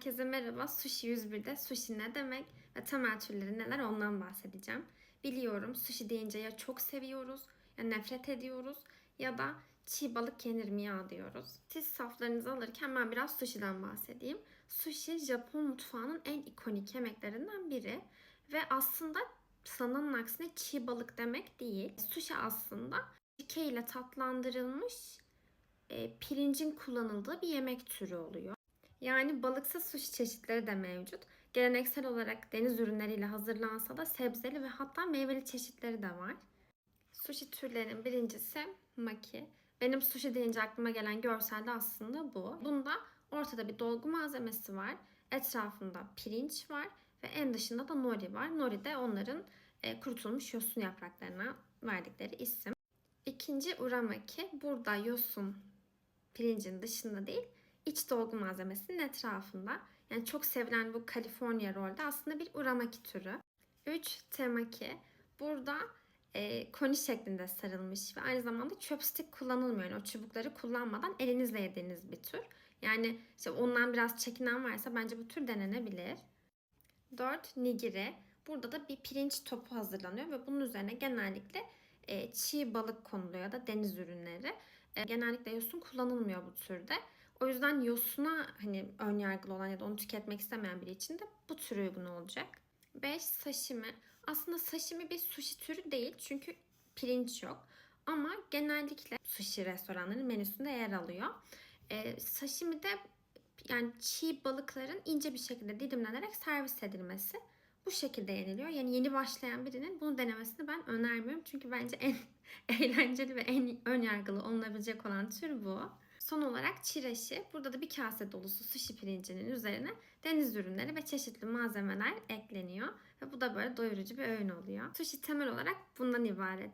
Herkese merhaba. Sushi 101'de sushi ne demek ve temel türleri neler ondan bahsedeceğim. Biliyorum sushi deyince ya çok seviyoruz ya nefret ediyoruz ya da çiğ balık yenir mi ya diyoruz. Siz saflarınızı alırken ben biraz sushi'den bahsedeyim. Sushi Japon mutfağının en ikonik yemeklerinden biri ve aslında sanılanın aksine çiğ balık demek değil. Sushi aslında sirke ile tatlandırılmış e, pirincin kullanıldığı bir yemek türü oluyor. Yani balıksız sushi çeşitleri de mevcut. Geleneksel olarak deniz ürünleriyle hazırlansa da sebzeli ve hatta meyveli çeşitleri de var. Sushi türlerinin birincisi maki. Benim sushi deyince aklıma gelen görsel de aslında bu. Bunda ortada bir dolgu malzemesi var. Etrafında pirinç var ve en dışında da nori var. Nori de onların e, kurutulmuş yosun yapraklarına verdikleri isim. İkinci uramaki. Burada yosun pirincin dışında değil, iç dolgu malzemesinin etrafında. Yani çok sevilen bu California rolde aslında bir uramaki türü. 3. Temaki. Burada e, koni şeklinde sarılmış ve aynı zamanda chopstick kullanılmıyor. Yani o çubukları kullanmadan elinizle yediğiniz bir tür. Yani işte ondan biraz çekinen varsa bence bu tür denenebilir. 4. Nigiri. Burada da bir pirinç topu hazırlanıyor ve bunun üzerine genellikle e, çiğ balık konuluyor ya da deniz ürünleri. E, genellikle yosun kullanılmıyor bu türde. O yüzden yosuna hani ön yargılı olan ya da onu tüketmek istemeyen biri için de bu tür uygun olacak. 5. Sashimi. Aslında sashimi bir sushi türü değil çünkü pirinç yok. Ama genellikle sushi restoranların menüsünde yer alıyor. E, sashimi de yani çiğ balıkların ince bir şekilde dilimlenerek servis edilmesi bu şekilde yeniliyor. Yani yeni başlayan birinin bunu denemesini ben önermiyorum. Çünkü bence en eğlenceli ve en ön yargılı olunabilecek olan tür bu. Son olarak çireşi. Burada da bir kase dolusu sushi pirincinin üzerine deniz ürünleri ve çeşitli malzemeler ekleniyor. Ve bu da böyle doyurucu bir öğün oluyor. Sushi temel olarak bundan ibaret.